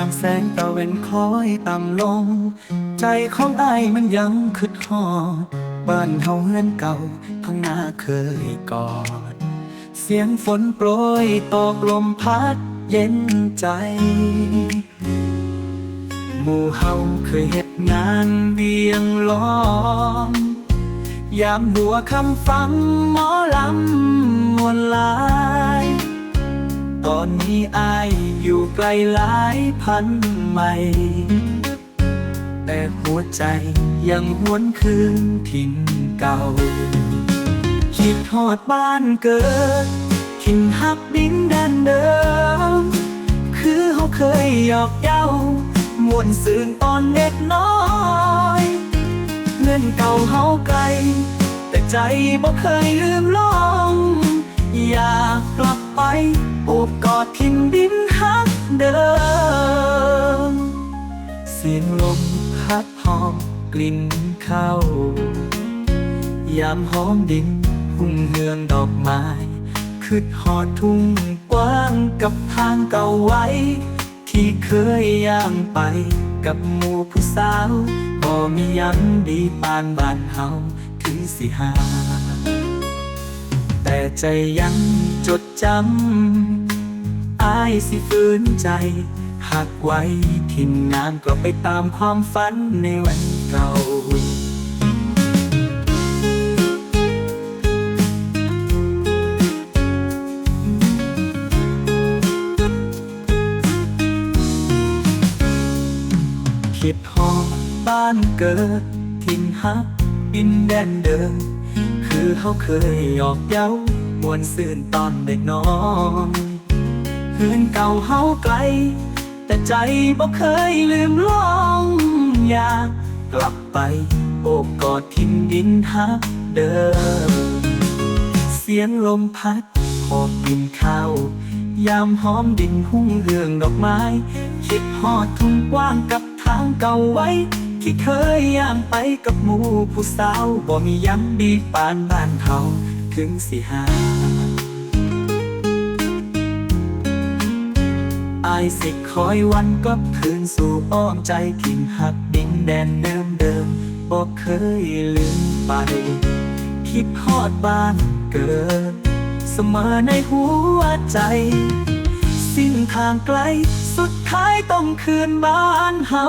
ามแสงตะเวนคอยต่ำลง ใจของไอ้มันยังคืดฮอดบ้านเฮาเฮือนเก่าข้างหน้าเคยกอด เสียงฝนโปรยตกลมพัดเย็นใจ หมู่เฮาเคยเฮ็ดงานเวียงล้อม ยามหัวคำฟังหมอลำมวนลา อนนี้อายอยู่ไกลหลายพันไมล์แต่หัวใจยังหวนคืนถิ่นเก่า คิดทอดบ้านเกิดถิ่นฮักดินแดนเดิม คือเขาเคยหยอกเย้ามวนซืนตอนเด็กน้อยเงินเก่าเฮาไกล แต่ใจบ่เคยลืมลอง อยากกลับไป โอบกอดทิ่นดินฮักเดิม เสียงลมพัดหอมกลิ่นเข้า ยามหอมดินหุ่งเฮืองดอกไม้คือหอดทุ่งกว้างกับทางเก่าไว้ ที่เคยย่างไปกับหมู่ผู้สาวบ่มียังดีปานบ้านเฮาถึงสิหา แต่ใจยังจดจำอายสิฝืนใจหักไว้ทินงานกลับไปตามความฝันในวันเก่าคิดฮอบ้านเกิดทิ้งฮักดินแดนเดิม คือเขาเคยหยอกเย้ามวนซื่นตอนเด็กน้อยเฮือนเก่าเฮาไกล แต่ใจบ่เคยลืมลองอยากกลับไปโอบกอดทิ่นดินฮักเดิม เสียงลมพัดหอบกลิ่นข้าวยามหอมดินหุ้งเรืองดอกไม้ คิดฮอดทุ่งกว้างกับทางเก่าไว้ ที่เคยย่างไปกับหมู่ผู้สาวบ่มียังดีปานบ้านเขาถึงสิหาอายสิคอยวันก็คืนสู่อ้อมใจทิ่งหักดินแดนเดิมเดิมบ่เคยลืมไป คิดฮอดบ้านเกิด เสมอในหัวใจ สิ้นทางไกล สุดท้ายต้องคืนบ้านเฮา